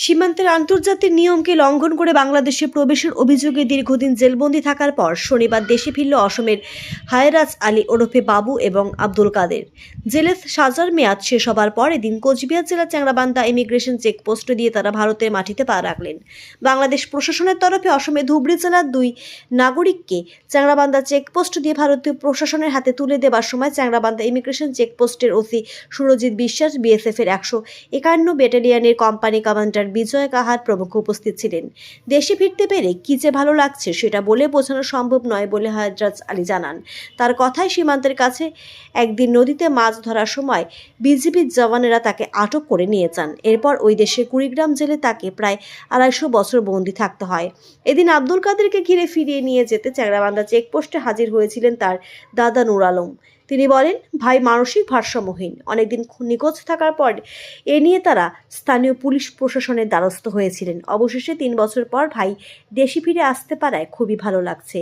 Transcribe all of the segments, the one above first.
সীমান্তের আন্তর্জাতিক নিয়মকে লঙ্ঘন করে বাংলাদেশে প্রবেশের অভিযোগে দীর্ঘদিন জেলবন্দি থাকার পর শনিবার দেশে ফিরল অসমের হায়রাজ আলী ওরফে বাবু এবং আব্দুল কাদের। জেলে সাজার মেয়াদ শেষ হবার পর এদিন কোচবিহার জেলার চ্যাংরাবান্ধা ইমিগ্রেশন চেকপোস্ট দিয়ে তারা ভারতের মাটিতে পা রাখলেন। বাংলাদেশ প্রশাসনের তরফে অসমে ধুবড়ী জেলার দুই নাগরিককে চ্যাংরাবান্ধা চেকপোস্ট দিয়ে ভারতীয় প্রশাসনের হাতে তুলে দেবার সময় চ্যাংরাবান্ধা ইমিগ্রেশন চেকপোস্টের ওসি সুরজিৎ বিশ্বাস বিএসএফ এর একশো একান্ন ব্যাটালিয়নের কোম্পানি কমান্ডার বিজয় কাহার প্রমুখ উপস্থিত ছিলেন। দেশে ফিরতে পেরে কি যে ভালো লাগছে সেটা বলে বোঝানো সম্ভব নয় বলে হাজরাজ আলী জানান। তার কথায় সীমান্তের কাছে, একদিন নদীতে মাছ ধরার সময় বিজিবির জওয়ানেরা তাকে আটক করে নিয়ে যান। এরপর ওই দেশের কুড়িগ্রাম জেলে তাকে প্রায় আড়াইশো বছর বন্দি থাকতে হয়। এদিন আব্দুল কাদেরকে ঘিরে ফিরিয়ে নিয়ে যেতে চ্যাংরাবান্ধা চেকপোস্টে হাজির হয়েছিলেন তার দাদা নুর আলম। তিনি বলেন ভাই মানসিক ভারসাম্যহীন। অনেকদিন নিখোঁজ থাকার পর এ নিয়ে তারা স্থানীয় পুলিশ প্রশাসনের দ্বারস্থ হয়েছিলেন। অবশেষে তিন বছর পর ভাই দেশে ফিরে আসতে পারায় খুবই ভালো লাগছে।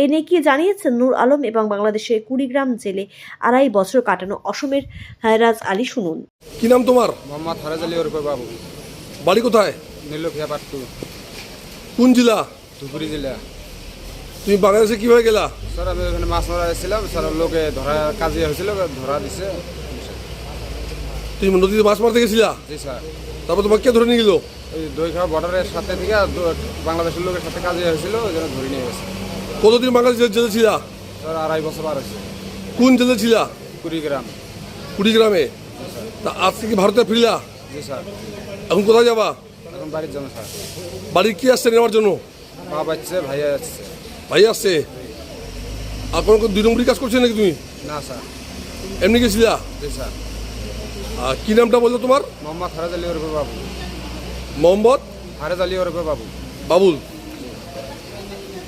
এ নিয়ে কি জানিয়েছেন নূর আলম এবং বাংলাদেশের কুড়িগ্রাম জেলে আড়াই বছর কাটানো অসমের হায়রাজ আলী শুনুন। কি নাম তোমার? মোহাম্মদ আলী ওরফে বাবু। বাড়ি কোথায়? নীলক্ষিয়া পাট্টু কোন জেলা? জেলা। তুমি বাংলাদেশে কীভাবে গেলা? স্যার আমি ওখানে মাছ মারা এসেছিলাম। স্যার লোকে ধরা কাজে হয়েছিল ধরা দিছে। তুমি নদীতে মাছ মারতে গেছিলা? জি স্যার। তারপর তোমাকে কে ধরে নিয়ে গেলো? এই দইখাওয়া বর্ডারের সাথে থেকে বাংলাদেশের লোকের সাথে কাজে হয়েছিল ওই জন্য ধরে নিয়ে গেছে। কতদিন বাংলাদেশে জেলে ছিলা? স্যার আড়াই বছর বার হয়েছে। কোন জেলে ছিলা? কুড়িগ্রাম। কুড়িগ্রামে? তা আজকে কি ভারতে ফিরলা? জি স্যার। এখন কোথায় যাবা? এখন বাড়ির জন্য স্যার। বাড়ির কি আসছে নেওয়ার জন্য? মা বাচ্চা ভাইয়া যাচ্ছে ভাই আসছে আর কোনো দুই নম্বরই কাজ করছে নাকি তুমি? না স্যার। এমনি গেছিলা? স্যার। আর কি নামটা বলল তোমার? মোহাম্মদ ফরাজ আলী ওরফে বাবু। মোহাম্মদ? ফরাজ আলী ওরফে বাবু। বাবুল।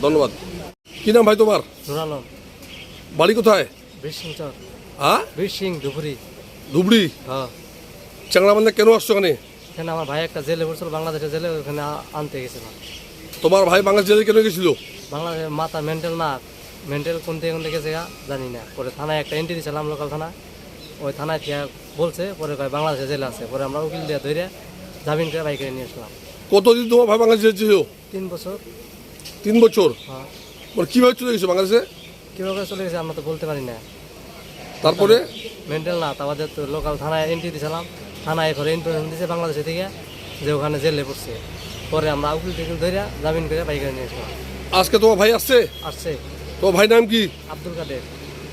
ধন্যবাদ। কি নাম ভাই তোমার? বাড়ি কোথায়? হ্যাঁ? ধুপুরি ধুবড়ি। হ্যাঁ। চ্যাংরাবান্ধা কেন আসছো ওখানে? এখানে আমার ভাই একটা জেলে পড়ছিল বাংলাদেশের জেলে ওখানে আনতে গেছিলাম। তোমার ভাই বাংলাদেশ জেলে কেন গেছিল? বাংলাদেশের মাথা মেন্টাল না মেন্টাল কোন থেকে কোন থেকে গেছে গা, জানি না। পরে থানায় একটা এন্ট্রি দিয়েছিলাম লোকাল থানা। ওই থানায় থেকে বলছে পরে কয় বাংলাদেশে জেলে আছে। পরে আমরা উকিল দিয়ে ধরে জামিন করে বাইকে নিয়ে আসলাম। কতদিন তোমার ভাই বাংলাদেশে ছিল? তিন বছর। তিন বছর? হ্যাঁ। কীভাবে চলে গেছো বাংলাদেশে? কীভাবে চলে গেছে আমরা তো বলতে পারি না। তারপরে? মেন্টাল না তারপরে তো লোকাল থানায় এন্ট্রি দিয়েছিলাম থানায় ঘরে ইনফরমেশন দিয়েছে বাংলাদেশে থেকে যে ওখানে জেলে পড়ছে। পরে আমরা উকিল টিকিল ধরে জামিন করে বাইকে নিয়ে আসলাম। আজকে তোমার ভাই আসছে? আসছে। তোমার ভাই নাম কি? আব্দুল কাদের।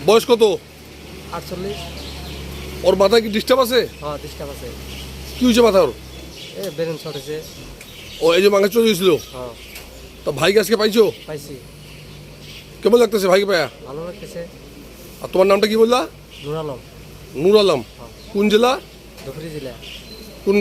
বয়স কত? আটচল্লিশ। ওর মাথায় কি ডিস্টার্ব আছে? হ্যাঁ ডিস্টার্ব আছে। কি হয়েছে মাথা ওর? এ বেলুন ছড়েছে ও এই যে বাংলাদেশ চলে গেছিল হ্যাঁ। তা ভাইকে আজকে পাইছো? পাইছি। কেমন লাগতেছে ভাইকে পায়া? ভালো লাগতেছে। আর তোমার নামটা কি বললা? নুর আলম। নূর আলম। কোন জেলা? ধুবড়ি জেলা। কোন